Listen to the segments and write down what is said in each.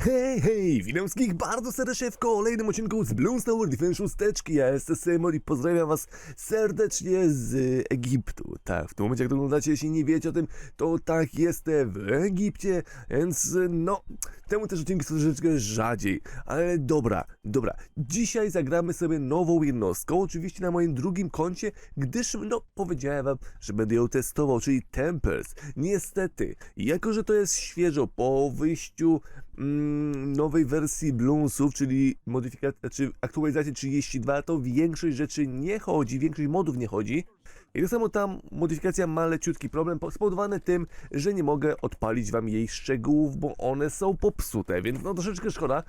Hej, hej, witam wszystkich bardzo serdecznie w kolejnym odcinku z Tower Defense szósteczki. Ja jestem Seymour i pozdrawiam was serdecznie z Egiptu. Tak, w tym momencie jak to oglądacie, jeśli nie wiecie o tym, to tak jestem w Egipcie, więc no, temu też odcinki są troszeczkę rzadziej. Ale dobra, dobra, dzisiaj zagramy sobie nową jednostką, oczywiście na moim drugim koncie, gdyż no, powiedziałem wam, że będę ją testował, czyli Tempers. Niestety, jako że to jest świeżo po wyjściu nowej wersji Bloonsów, czyli czy aktualizacji 32, to większość rzeczy nie chodzi, większość modów nie chodzi. I tak samo tam modyfikacja ma leciutki problem po- spowodowany tym, że nie mogę odpalić wam jej szczegółów, bo one są popsute, więc no troszeczkę szkoda.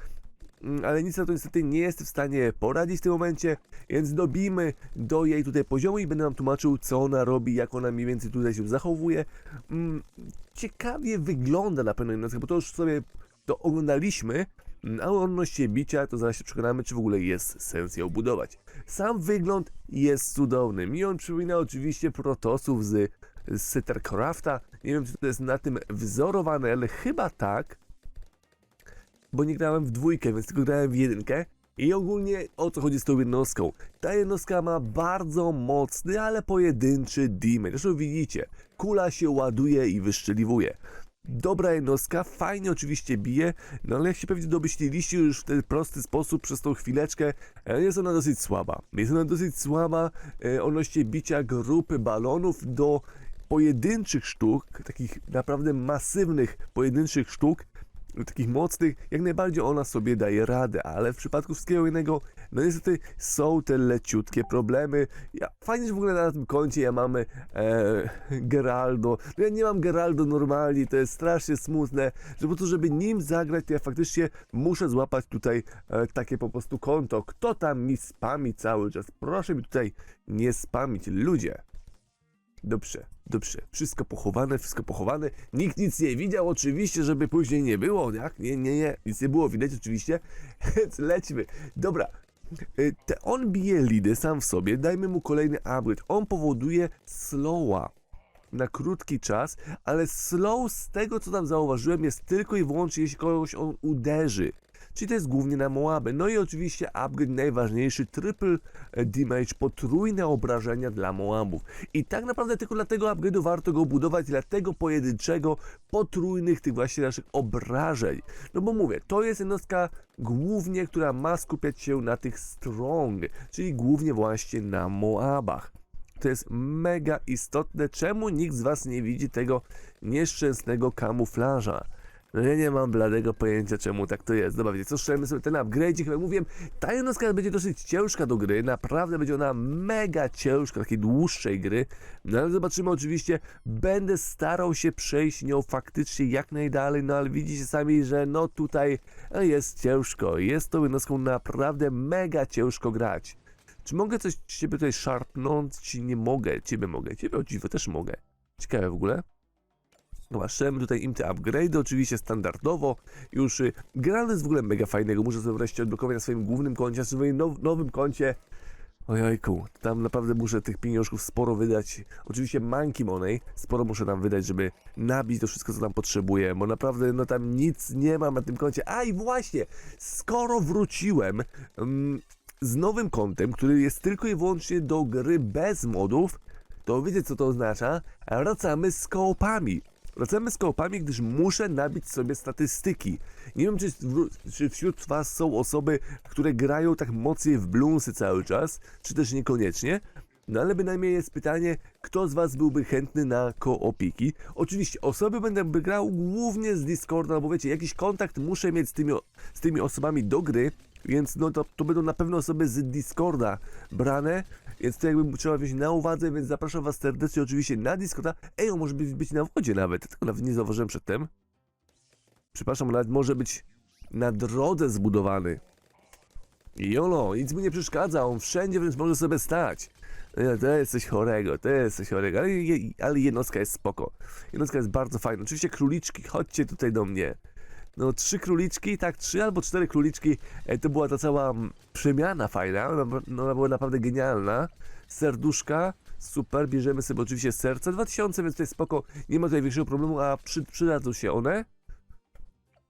Mm, Ale nic na to niestety nie jestem w stanie poradzić w tym momencie, więc dobijmy do jej tutaj poziomu i będę wam tłumaczył, co ona robi, jak ona mniej więcej tutaj się zachowuje. Mm, Ciekawie wygląda na pewno jednostka, bo to już sobie to oglądaliśmy, mm, a odnośnie bicia to zaraz się przekonamy, czy w ogóle jest sens ją budować. Sam wygląd jest cudowny. Mi on przypomina oczywiście protosów z, z Sittercrafta. Nie wiem, czy to jest na tym wzorowane, ale chyba tak bo nie grałem w dwójkę, więc tylko grałem w jedynkę. I ogólnie o co chodzi z tą jednostką? Ta jednostka ma bardzo mocny, ale pojedynczy damage. Zresztą widzicie, kula się ładuje i wyszczeliwuje. Dobra jednostka, fajnie oczywiście bije, no ale jak się pewnie domyśliliście już w ten prosty sposób przez tą chwileczkę, e, jest ona dosyć słaba. Jest ona dosyć słaba e, odnośnie bicia grupy balonów do pojedynczych sztuk, takich naprawdę masywnych pojedynczych sztuk, takich mocnych, jak najbardziej ona sobie daje radę, ale w przypadku wszystkiego innego, no niestety są te leciutkie problemy. Ja, fajnie, że w ogóle na tym koncie ja mamy e, Geraldo. No ja nie mam Geraldo normalnie, to jest strasznie smutne, że po prostu, żeby nim zagrać, to ja faktycznie muszę złapać tutaj e, takie po prostu konto. Kto tam mi spami cały czas? Proszę mi tutaj nie spamić, ludzie. Dobrze, dobrze. Wszystko pochowane, wszystko pochowane. Nikt nic nie widział, oczywiście, żeby później nie było, jak? Nie, nie, nie. Nic nie było widać, oczywiście. Więc lećmy. Dobra. Y, Te, on bije lidy sam w sobie. Dajmy mu kolejny upgrade. On powoduje slowa na krótki czas, ale slow z tego co tam zauważyłem jest tylko i wyłącznie jeśli kogoś on uderzy. Czyli to jest głównie na Moaby. No i oczywiście upgrade najważniejszy, triple e, damage, potrójne obrażenia dla Moabów. I tak naprawdę tylko dla tego upgrade'u warto go budować, dla tego pojedynczego, potrójnych tych właśnie naszych obrażeń. No bo mówię, to jest jednostka głównie, która ma skupiać się na tych strong, czyli głównie właśnie na Moabach. To jest mega istotne. Czemu nikt z Was nie widzi tego nieszczęsnego kamuflaża? No ja nie mam bladego pojęcia czemu tak to jest. Dobra, wiecie co, strzelmy sobie ten upgrade, chyba mówiłem, ta jednostka będzie dosyć ciężka do gry, naprawdę będzie ona mega ciężka, takiej dłuższej gry, no ale zobaczymy oczywiście, będę starał się przejść nią faktycznie jak najdalej, no ale widzicie sami, że no tutaj jest ciężko, jest tą jednostką naprawdę mega ciężko grać. Czy mogę coś ciebie tutaj szarpnąć, nie mogę? Ciebie mogę, ciebie o dziwo też mogę. Ciekawe w ogóle. Dobra, strzelmy tutaj im te upgrade, oczywiście standardowo. Już y, Geralt jest w ogóle mega fajnego, muszę sobie wreszcie odblokować na swoim głównym koncie, na swoim now, nowym koncie. Ojojku, tam naprawdę muszę tych pieniążków sporo wydać. Oczywiście Monkey Money, sporo muszę tam wydać, żeby nabić to wszystko, co tam potrzebuję, bo naprawdę no tam nic nie mam na tym koncie. A i właśnie, skoro wróciłem mm, z nowym kontem, który jest tylko i wyłącznie do gry bez modów, to wiecie co to oznacza? Wracamy z kołpami. Wracamy z kołpami, gdyż muszę nabić sobie statystyki. Nie wiem, czy, czy wśród Was są osoby, które grają tak mocniej w Bloomsy cały czas, czy też niekoniecznie. No ale bynajmniej jest pytanie, kto z Was byłby chętny na koopiki? Oczywiście osoby będę grał głównie z Discorda, bo wiecie, jakiś kontakt muszę mieć z tymi, z tymi osobami do gry, więc no to, to będą na pewno osoby z Discorda brane, więc to jakby trzeba wziąć na uwadze, więc zapraszam Was serdecznie oczywiście na Discorda. Ej, on może być, być na wodzie nawet, tego nawet nie zauważyłem przedtem. Przepraszam, nawet może być na drodze zbudowany. Jolo, nic mu nie przeszkadza, on wszędzie wręcz może sobie stać. Nie, To jest coś chorego, to jest coś chorego, ale, ale jednostka jest spoko. Jednostka jest bardzo fajna. Oczywiście króliczki, chodźcie tutaj do mnie. No trzy króliczki, tak, trzy albo cztery króliczki, e, to była ta cała mm, przemiana fajna, ona, no, ona była naprawdę genialna. Serduszka, super, bierzemy sobie oczywiście serce, 2000, więc jest spoko, nie ma tutaj większego problemu, a przy, przydadzą się one.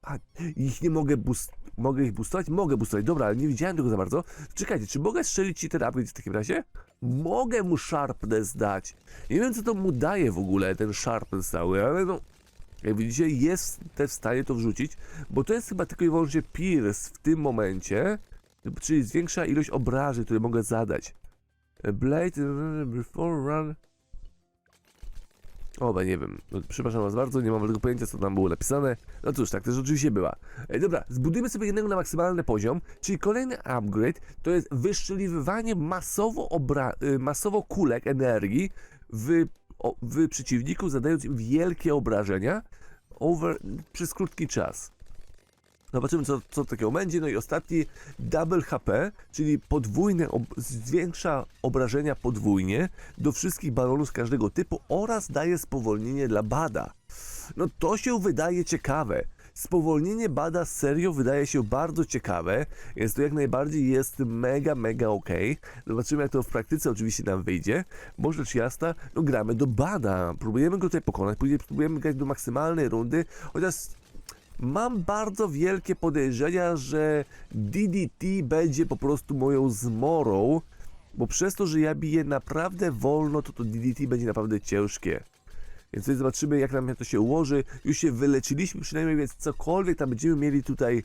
A, ich nie mogę boost... Mogę ich boostować? Mogę boostować, dobra, ale nie widziałem tego za bardzo. Czekajcie, czy mogę strzelić ci ten upgrade w takim razie? Mogę mu sharpness dać. Nie wiem, co to mu daje w ogóle, ten sharpness cały, ale no... Jak widzicie, jest też w stanie to wrzucić, bo to jest chyba tylko i wyłącznie pierce w tym momencie, czyli zwiększa ilość obrażeń, które mogę zadać. Blade before run. Oba, nie wiem. No, przepraszam was bardzo, nie mam tego pojęcia, co tam było napisane. No cóż, tak też oczywiście była. E, dobra, zbudujmy sobie jednego na maksymalny poziom, czyli kolejny upgrade to jest wyszczeliwywanie masowo, obra y, masowo kulek energii w, o, w przeciwniku, zadając im wielkie obrażenia over, przez krótki czas. Zobaczymy, co, co takiego będzie. No i ostatni, double HP, czyli podwójne, ob zwiększa obrażenia podwójnie do wszystkich balonów każdego typu oraz daje spowolnienie dla bada. No to się wydaje ciekawe. Spowolnienie bada serio wydaje się bardzo ciekawe, więc to jak najbardziej jest mega, mega ok. Zobaczymy jak to w praktyce oczywiście nam wyjdzie. Bo rzecz jasna, no gramy do bada, próbujemy go tutaj pokonać, później próbujemy grać do maksymalnej rundy, chociaż Mam bardzo wielkie podejrzenia, że DDT będzie po prostu moją zmorą, bo przez to, że ja biję naprawdę wolno, to to DDT będzie naprawdę ciężkie. Więc tutaj zobaczymy, jak nam to się ułoży. Już się wyleczyliśmy przynajmniej, więc cokolwiek tam będziemy mieli tutaj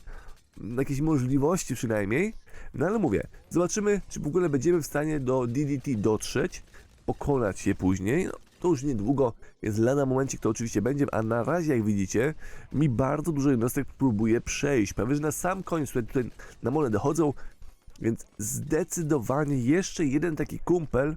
mm, jakieś możliwości przynajmniej. No ale mówię, zobaczymy, czy w ogóle będziemy w stanie do DDT dotrzeć, pokonać je później. No, to już niedługo, więc lada momencik to oczywiście będzie, a na razie jak widzicie, mi bardzo dużo jednostek próbuje przejść. Prawie, że na sam koniec tutaj, tutaj na mole dochodzą, więc zdecydowanie jeszcze jeden taki kumpel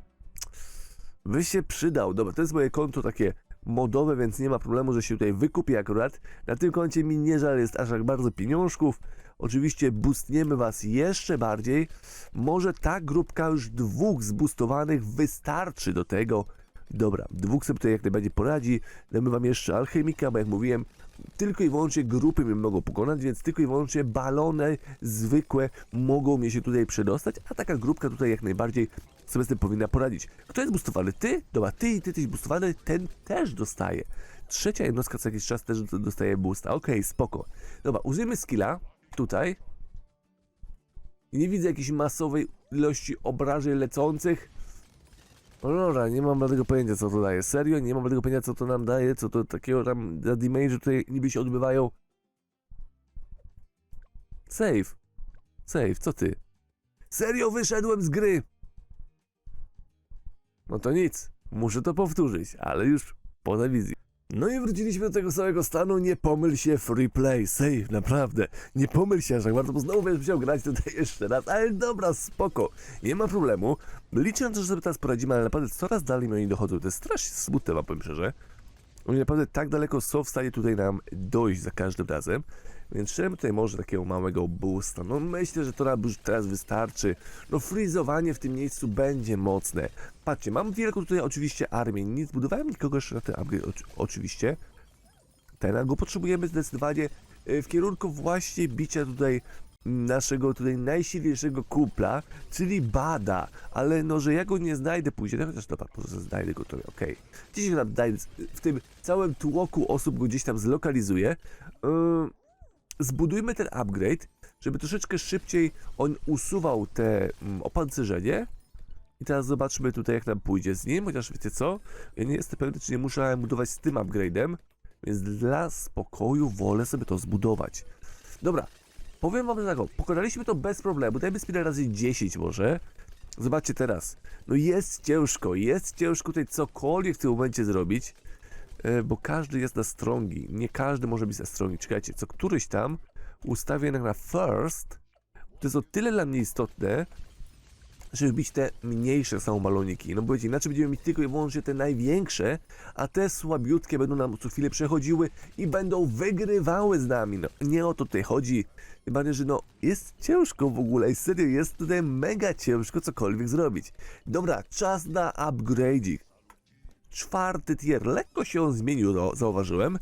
by się przydał. Dobra, to jest moje konto takie modowe, więc nie ma problemu, że się tutaj wykupię akurat. Na tym koncie mi nie żal jest aż tak bardzo pieniążków. Oczywiście boostniemy was jeszcze bardziej. Może ta grupka już dwóch zboostowanych wystarczy do tego. Dobra, dwóch sobie tutaj jak najbardziej poradzi. Damy wam jeszcze alchemika, bo jak mówiłem, tylko i wyłącznie grupy mnie mogą pokonać, więc tylko i wyłącznie balony zwykłe mogą mnie się tutaj przedostać, a taka grupka tutaj jak najbardziej sobie z tym powinna poradzić. Kto jest boostowany? Ty? Dobra, ty i ty jesteś boostowany, ten też dostaje. Trzecia jednostka co jakiś czas też dostaje boosta. Okej, spoko. Dobra, użyjmy skilla tutaj. Nie widzę jakiejś masowej ilości obrażeń lecących. No dobra, nie mam żadnego pojęcia co to daje. Serio, nie mam żadnego pojęcia co to nam daje, co to takiego tam za damage tutaj niby się odbywają. Save. Save, co ty? Serio wyszedłem z gry! No to nic, muszę to powtórzyć, ale już po wizji. No i wróciliśmy do tego samego stanu, nie pomyl się, free play, save, naprawdę, nie pomyl się aż tak bardzo, bo znowu będziesz musiał grać tutaj jeszcze raz, ale dobra, spoko, nie ma problemu, liczę że sobie teraz poradzimy, ale naprawdę coraz dalej oni dochodzą, to jest strasznie smutne, wam powiem szczerze, oni naprawdę tak daleko są w stanie tutaj nam dojść za każdym razem, więc trzeba tutaj może takiego małego boosta. No myślę, że to nam już teraz wystarczy. No freezowanie w tym miejscu będzie mocne. Patrzcie, mam wielką tutaj oczywiście armię. Nie zbudowałem nikogo jeszcze na ten upgrade oczy- oczywiście. Ten, go potrzebujemy zdecydowanie y, w kierunku właśnie bicia tutaj naszego tutaj najsilniejszego kupla, czyli Bada, ale no, że ja go nie znajdę później, no chociaż dobra, prostu znajdę go tutaj, okej. Gdzieś go tam w tym całym tłoku osób go gdzieś tam zlokalizuję. Yy, zbudujmy ten upgrade, żeby troszeczkę szybciej on usuwał te mm, opancerzenie. I teraz zobaczmy tutaj jak nam pójdzie z nim, chociaż wiecie co? Ja nie jestem pewny, czy nie muszę budować z tym upgrade'em, więc dla spokoju wolę sobie to zbudować. Dobra, powiem wam tak, pokonaliśmy to bez problemu, dajmy speed razy 10 może. Zobaczcie teraz, no jest ciężko, jest ciężko tutaj cokolwiek w tym momencie zrobić. E, bo każdy jest na strongi. Nie każdy może być na strongi. Czekajcie, co któryś tam ustawię jednak na first. To jest o tyle dla mnie istotne, żeby bić te mniejsze są baloniki. No bo wiecie, inaczej będziemy mieć tylko i wyłącznie te największe, a te słabiutkie będą nam co chwilę przechodziły i będą wygrywały z nami. No nie o to tutaj chodzi. Bardziej, że no jest ciężko w ogóle i serio jest tutaj mega ciężko cokolwiek zrobić. Dobra, czas na upgrade'ik czwarty tier. Lekko się on zmienił, no, zauważyłem.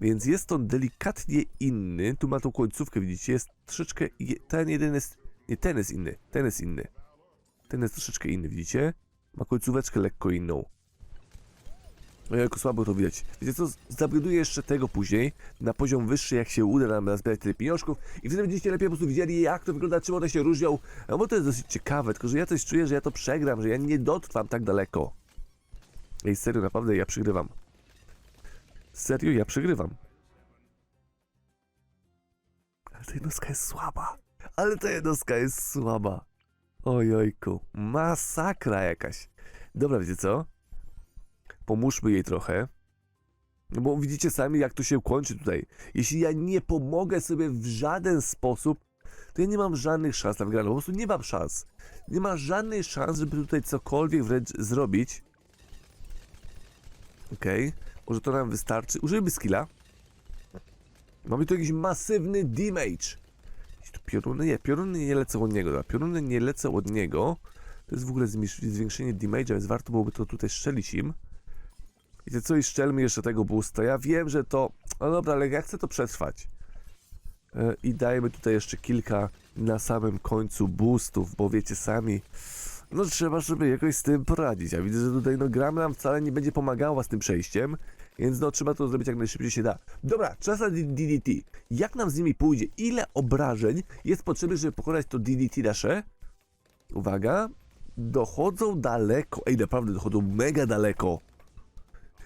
Więc jest on delikatnie inny. Tu ma tą końcówkę, widzicie? Jest troszeczkę. je- Ten jeden jest. Nie, ten jest inny. Ten jest inny. Ten jest troszeczkę inny, widzicie? Ma końcóweczkę lekko inną. Ojejku, słabo to widać. Wiecie co, zabuduję jeszcze tego później, na poziom wyższy, jak się uda nam nazbierać tyle pieniążków i wtedy będziecie lepiej po prostu widzieli, jak to wygląda, czym one się różnią, no bo to jest dosyć ciekawe, tylko że ja coś czuję, że ja to przegram, że ja nie dotrwam tak daleko. Ej, serio, naprawdę, ja przegrywam. Serio, ja przegrywam. Ale ta jednostka jest słaba. Ale ta jednostka jest słaba. Ojojku, masakra jakaś. Dobra, wiecie co? Pomóżmy jej trochę. No bo widzicie sami, jak to się kończy tutaj. Jeśli ja nie pomogę sobie w żaden sposób, to ja nie mam żadnych szans na wygraną. Po prostu nie mam szans. Nie ma żadnej szans, żeby tutaj cokolwiek wręcz zrobić. Okej. Może to nam wystarczy. Użyjmy skilla. Mamy tu jakiś masywny damage. Pioruny? Nie, pioruny nie lecą od niego. Dobra, pioruny nie lecą od niego. To jest w ogóle zwiększenie damage'a, więc warto byłoby to tutaj strzelić im. Wiecie co, i szczelmy jeszcze tego boosta. Ja wiem, że to... No dobra, ale ja chcę to przetrwać. E, I dajmy tutaj jeszcze kilka na samym końcu boostów, bo wiecie sami... No trzeba sobie jakoś z tym poradzić. Ja widzę, że tutaj no gram nam wcale nie będzie pomagała z tym przejściem, więc no trzeba to zrobić jak najszybciej się da. Dobra, czas na DDT. Jak nam z nimi pójdzie? Ile obrażeń jest potrzebne, żeby pokonać to DDT nasze? Uwaga. Dochodzą daleko. Ej, naprawdę dochodzą mega daleko.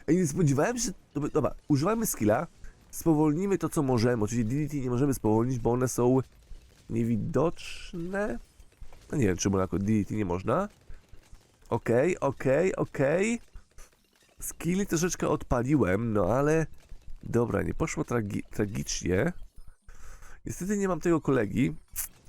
Ej, nie spodziewałem się... Dobra, używamy skilla. Spowolnimy to, co możemy. Oczywiście DDT nie możemy spowolnić, bo one są niewidoczne. No nie wiem, czemu jako DDT nie można. Okej, okej, okej. Skilli troszeczkę odpaliłem, no ale... Dobra, nie poszło tragi tragicznie. Niestety nie mam tego kolegi.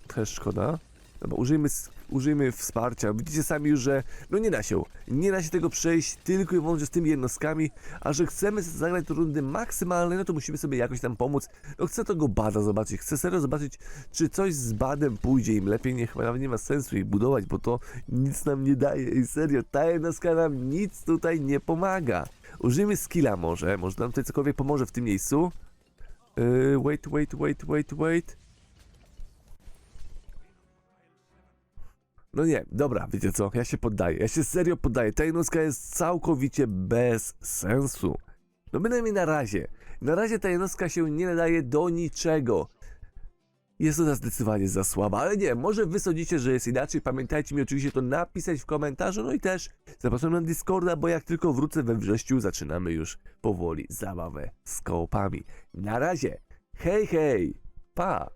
Też szkoda. Dobra, użyjmy, użyjmy wsparcia. Widzicie sami już, że no nie da się. Nie da się tego przejść tylko i wyłącznie z tymi jednostkami, a że chcemy zagrać rundy maksymalnej, no to musimy sobie jakoś tam pomóc. No chcę tego bada zobaczyć. Chcę serio zobaczyć, czy coś z badem pójdzie im lepiej. Nie, chyba nawet nie ma sensu ich budować, bo to nic nam nie daje. I serio, ta jednostka nam nic tutaj nie pomaga. Użyjmy skilla może. Może nam tutaj cokolwiek pomoże w tym miejscu. Yy, wait, wait, wait, wait, wait. No nie, dobra, wiecie co, ja się poddaję, ja się serio poddaję, ta jednostka jest całkowicie bez sensu. No bynajmniej na razie. Na razie ta jednostka się nie nadaje do niczego. Jest ona zdecydowanie za słaba, ale nie, może wy sądzicie, że jest inaczej, pamiętajcie mi oczywiście to napisać w komentarzu, no i też zapraszam na Discorda, bo jak tylko wrócę we wrześniu, zaczynamy już powoli zabawę z kołpami. Na razie, hej hej, pa!